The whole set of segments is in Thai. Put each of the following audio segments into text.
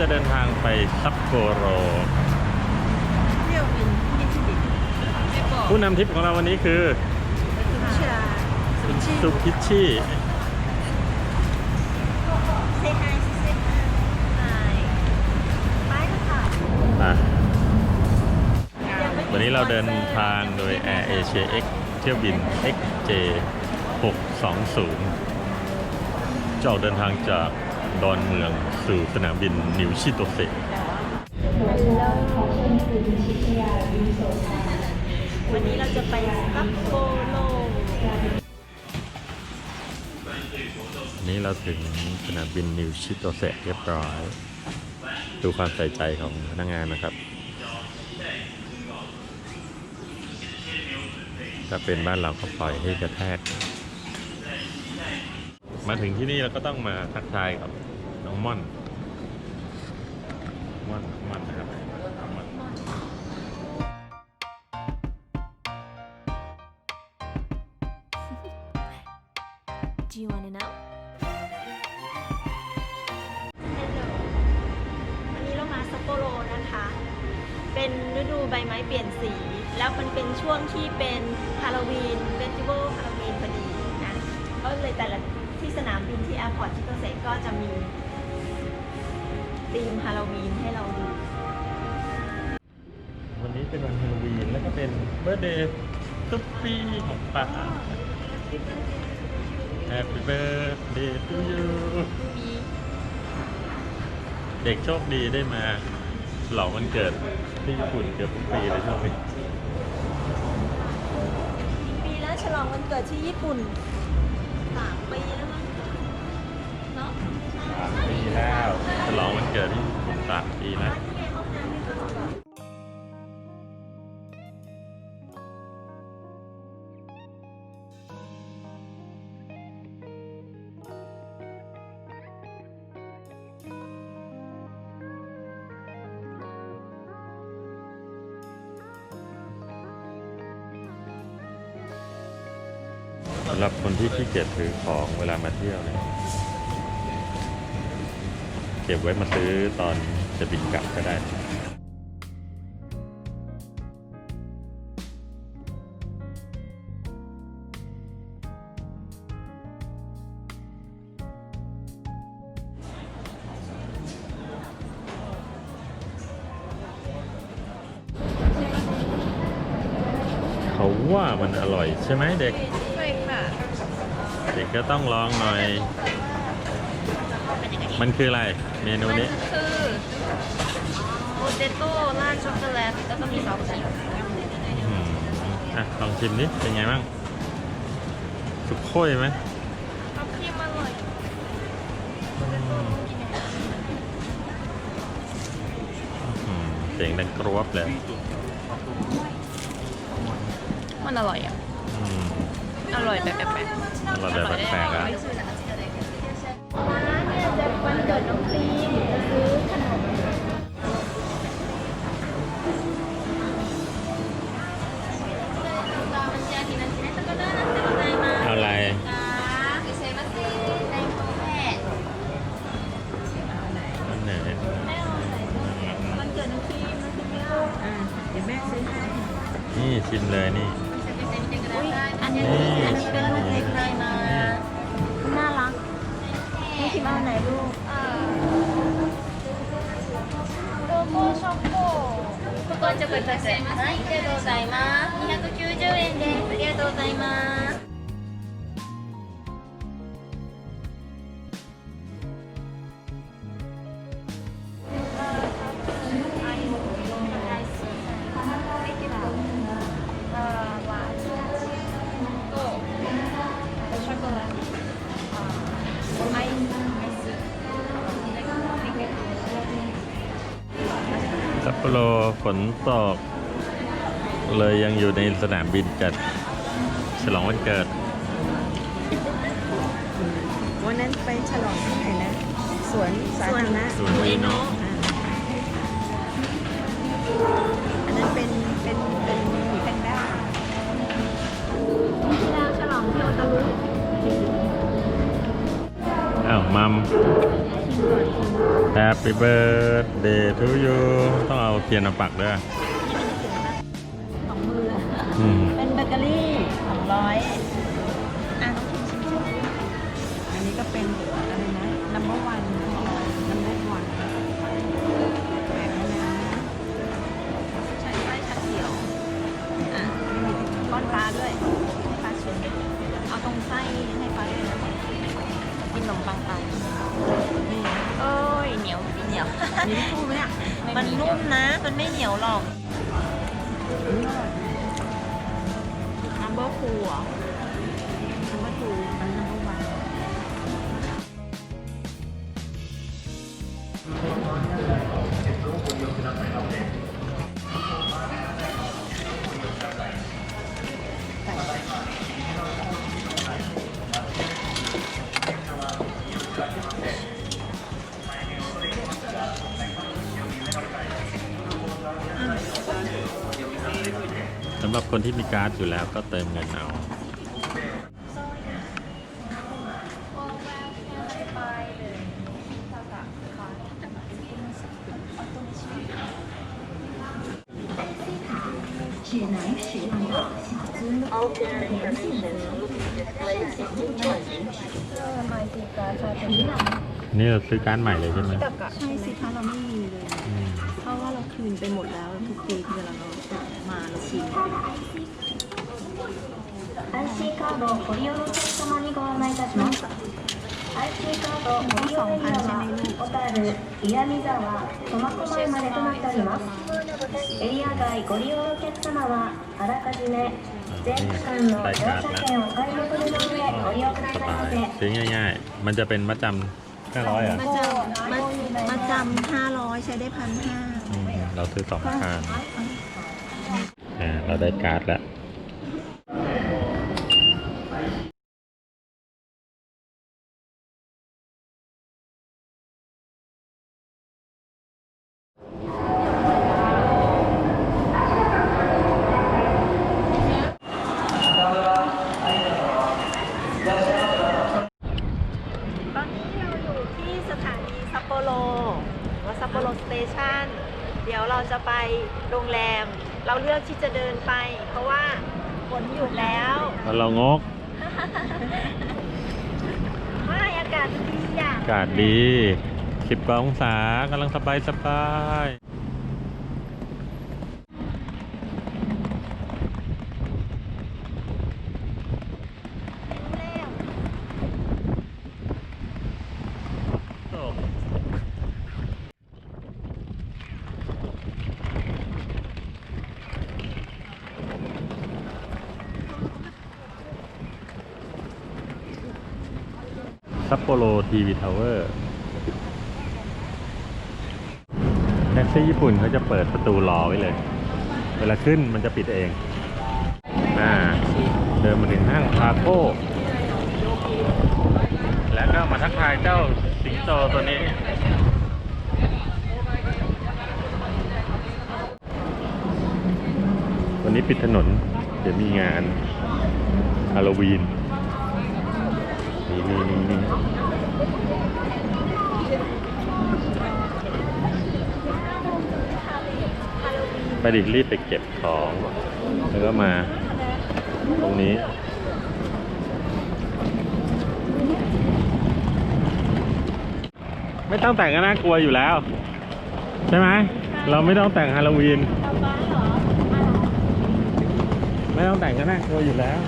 นี้เราจะเดินทางไปซัปโปโรเที่ยวบินที่ที่บินไม่บอกผู้นำทริปของเราวันนี้คือคุณชาคุณซุพิชชิเซฮายเซฮายไปแล้วค่ะอะ วันนี้เราเดินทางโดย Air Asia X เที่ยวบิน XJ 620จะออกเดินทางจาก ดอนเมืองสู่สนามบินนิวชิโตเซวันนี้เราจะไปซัปโปโรนนี้เราถึงสนามบินนิวชิโตเซเรียบร้อย ดูความใส่ใจของพนักงานนะครับ ถ้าเป็นบ้านเราก็ปล่อยให้กระแทกมาถึงที่นี่เราก็ต้องมาทักทายกับ น้องม่อนม่อนม่อนนะครับม่อน Do you want to know? วันนี้เรามาซัปโปโรนะคะ เป็นฤดูใบไม้เปลี่ยนสี แล้วมันเป็นช่วงที่เป็นฮาโลวีนเฟสติวัลฮาโลวีนพอดีนะ ก็เลยแต่ละที่สนามบินที่แอร์พอร์ตชิโตเซก็จะมี ธีมฮาโลวีนให้เราดู วันนี้เป็นวันฮาโลวีนแล้วก็เป็นเบ r ร์ d เดย์ทุกปีของป่า Happy birthday to you เด็กโชคดีได้มาฉลองวันเกิดที่ญี่ปุ่นเกือบทุกปีเลยช่วงนี้ปีแล้วฉลองวันเกิดที่ญี่ปุ่นสามปีแล้ว ปีแล้วฉลองวันเกิดที่คุณตาปีแล้วที่ไงห้องน้ำไม่ต้องก่อนสำหรับคนที่ขี้เกียจถือของเวลามาเที่ยวเนี่ย ก็บไว้มาซื้อตอนจะบินกลับก็ได้เขาว่ามันอร่อยใช่ไหมเด็กใช่ค่ะเด็กก็ต้องลองหน่อย มันคืออะไร เมนูมันนี้คือโปเตโต้ราดช็อกโกแลตแล้วก็มีซอสครีมอืมอะลองชิมดิเป็นไงบ้างสุกโค้ยไหมซอสครีมอร่อยอืมเสียงดังกรวบเลยมันอร่อยอะ อืมอร่อยแบบแปลกอร่อยแบบแปลกๆอะร้านเนี่ยจะ วันเกิดน้องครีม うございます。 หวานโก้ช็อกโกแลตไอไอซ์ ซัปโปโรฝนตก เลยยังอยู่ในสนามบินจัด ฉลองวันเกิด วันนั้นไปฉลองที่ไหนนะ สวนสาธารณะสวนอุเนะอันนั้นเป็นเป็นเป็นหมีแพนด้าที่เราฉลองที่โอตารุอ้าวมัมชิมก่อนชิมไป Happy birthday to you ต้องเอาเทียนมาปักด้วย เบอร์พูลอะซัมเบอร์พูล คนที่มีการ์ดอยู่แล้วก็เติมเงินเอานี่เราซื้อการ์ดใหม่เลยใช่ไหมใช่สิคะเราไม่มีเลย อืม เพราะว่าเราคืนไปหมดแล้วทุกปีที่เวลาเรามาเราคืน IC カードをご利用のお客様にご案内いたします IC カードご利用エリアは小樽、岩見沢、苫小牧までとなっておりますエリア外ご利用のお客様はあらかじめ全区間の乗車券をお買い求めの上ご利用くだสさいま บาย せ ซื้อง่ายๆ มันจะเป็นมัดจำ500อ่ะ มาจำมามาจำห้าร้อยใช้ได้พันห้า อืมเราซื้อสองคานอ่าเราได้การ์ดแล้ว แล้วแล้วเรางกไม่อากาศดีอะอากาศดี 10กว่าองศากำลังสบายสบาย ซัปโปโรทีวีทาวเวอร์แท็กซี่ญี่ปุ่นเขาจะเปิดประตูรอไว้เลย เวลาขึ้นมันจะปิดเอง อ่า เดินมาถึงห้างคาโก้แล้วก็มาทักทายเจ้าสิงโตตัวนี้ วันนี้ปิดถนน เดี๋ยวมีงานฮาโลวีน นี่นี่นี่นี่ไปดิรีบไปเก็บของ แล้วก็มา ตรงนี้ไม่ต้องแต่งก็น่ากลัวอยู่แล้ว ใช่ไหมเราไม่ต้องแต่งฮาโลวีนไม่ต้องแต่งก็น่ากลัวอยู่แล้ว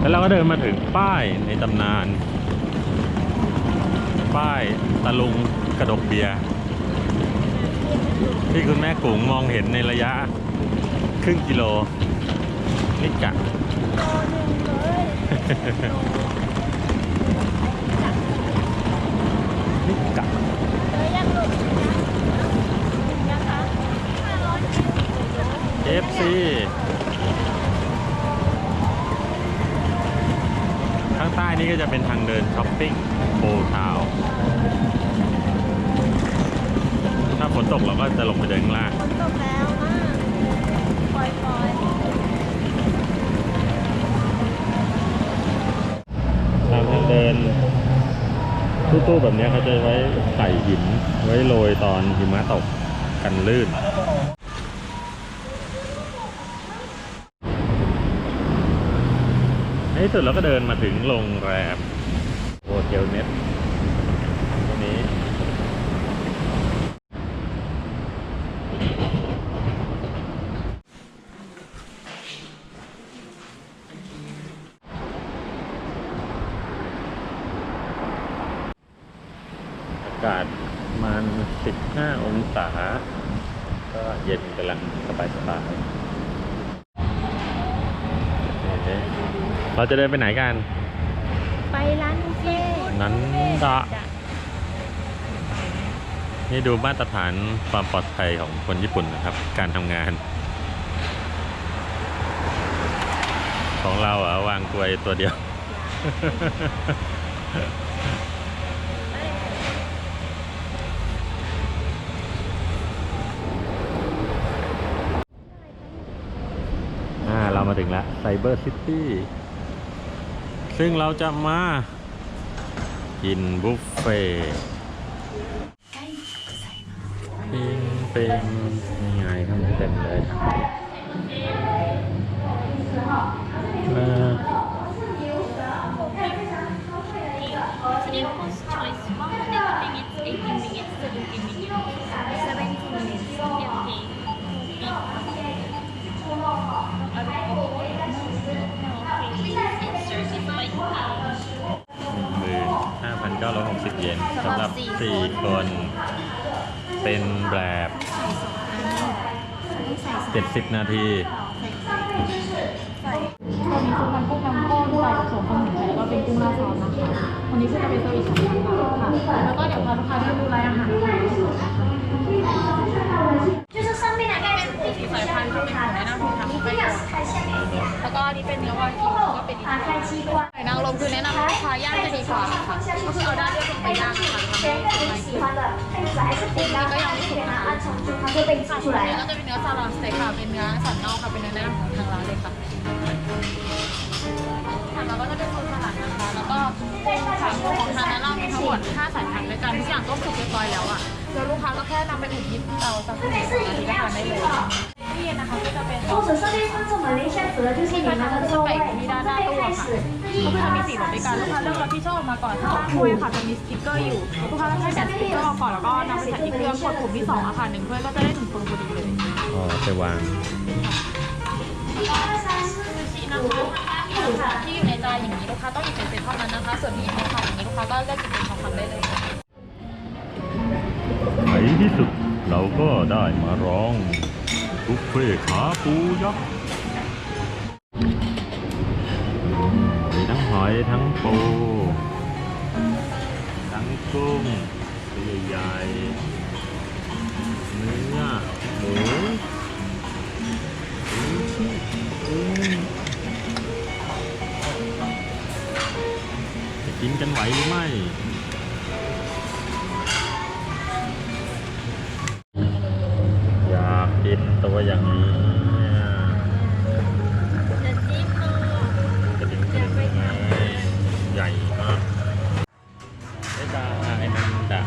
แล้วเรา ก็เดินมาถึงป้ายในตำนาน ป้ายตะลุงกระดกเบียร์ที่คุณแม่กุ๋งมองเห็นในระยะ ครึ่งกิโลนิกะนิกะ FC ข้ จะเป็นทางเดินช้อปปิ้งโอทาวถ้าฝนตกเราก็จะลงไปเดินข้างล่างฝนตกแล้วมากอยปอยทางเดินตู้ตู้แบบนี้เขาจะไว้ใส่หินไว้โรยตอนหิมะตกกันลื่น ที่สุดเราก็เดินมาถึงโรงแรมโฮเทลเน็ตตรงนี้ อากาศประมาณ15 องศา ก็เย็นกำลังสบายสบายๆโอเค เราจะเดินไปไหนกัน ไปร้านบุฟเฟ่ต์นั้นดะนี่ดูมาตรฐานความปลอดภัยของคนญี่ปุ่นนะครับ การทำงาน ของเราอะวางกลวยตัวเดียว อ่า เรามาถึงแล้วไซเบอร์ซิตี้ ซึ่งเราจะมากินบุฟเฟ่ปิงป็นยังไงข้างใเต็มเลยมาทีนี้ choice ว่า minutes 18 minutes 17 minutes เยนสำหรับสี่คน เป็นแบบเจ็ดสิบนาทีตัวนี้คือมันกุ้งน้ำข้นใส่ผสมกับหมูแล้วก็เป็นกุ้งราดซอสนะคะวันนี้คือจะเป็นเซอร์วิสสองพันบาทค่ะแล้วก็เดี๋ยวพาลูกค้าเดินดูรายอาหาร 出 อั 来 นนี้ 了 ก็。จะเป็นเนื้อซาลอนสเต็กค่ะ เป็นเนื้อสันนอกค่ะ เป็นเนื้อแนะนำของทางร้านเลยค่ะถัดมาก็จะเป็นโซนสลัดนะคะ แล้วก็เป็นผักของทางร้านเรามีทั้งหมด5สายพันธุ์ด้วยกันทุกอย่างต้มสุกเรียบร้อยแล้วอ่ะแล้วลูกค้าก็แค่นำไปอุ่นยิบเตาสักครู่หนึ่งนาทีก็ทานได้เลย ที่เย็นนะคะก็จะเป็น 或者上面放着马来西亚主要就是你们的座位，从这边开始， ก็คือจะมีสีรสด้วยกันลูกค้าเลือกรสที่ชอบมาก่อนข้างล่างถ้วยค่ะจะมีสติ๊กเกอร์อยู่ลูกค้าต้องแค่แกะสติ๊กเกอร์ออกก่อนแล้วก็นำไปใส่ที่เครื่องกดปุ่มที่สองอะค่ะหนึ่งถ้วยก็จะได้หนึ่งตัวพอดีเลย อ๋อจะวาง ชีนะคะที่อยู่ในจานอย่างนี้ลูกค้าต้องหยิบเป็นเศษเท่านั้นนะคะ ส่วนที่อยู่ในถาดอย่างนี้ลูกค้าก็เลือกหยิบเป็นทองคำได้เลย ในที่สุดเราก็ได้มาร้อง บุฟเฟ่ขาปูยักษ์มีทั้งหอยทั้งปู ทั้งกุ้งตัวใหญ่ๆเนื้อหมูจะกินกันไหวหรือไม่ อย่างนี้จะจิ้มมือกระดิ่งกระดิ่งเลยใหญ่มากได้ดาไอ้นันดา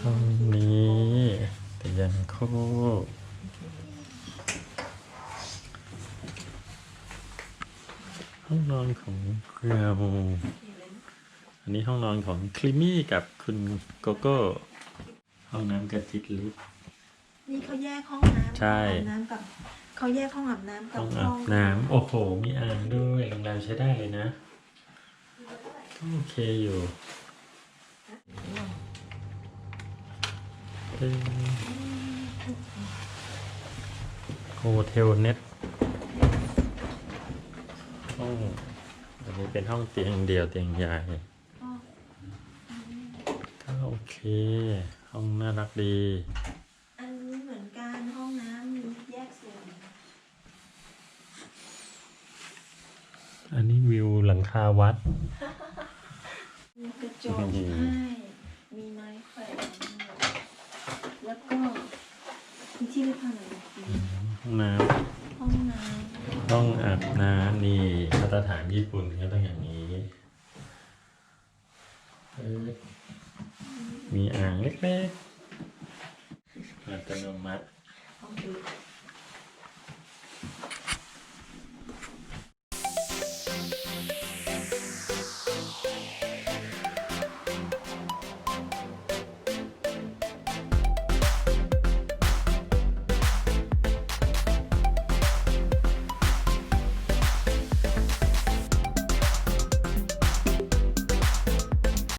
ห้องนี้เตียงคู่ห้องนอนของเราอันนี้ห้องนอนของคลิมี่กับคุณโกโก้ ห้องน้ำกระจิตลิฟนี่เขาแยกห้องน้ำใช่อาบน้ำกับเขาแยกห้องอาบน้ำกับห้องห้อาอบงน้ำโอ้โห มีอ่างด้วยโรงแรมใช้ได้เลยนะก็โอเคอยู่เป็นโฮเทลเน็ตห้องอันนี้เป็นห้องเตียงเดียวเตียงใหญ่ก็โอ เค ห้องน่ารักดี อันนี้เหมือนกันห้องน้ำมีแยกส่วนอันนี้วิวหลังคาวัด มีกระจกอืม ให้มีไม้แขวนแล้วก็มีที่เลือกผ้าหน่อยห้องน้ห้องน้ำห้องอาบน้ำนี่สฐานญี่ปุ่นก็ต้องอย่างนี้เออ มีอ่างเล็กๆอัตโนมัติ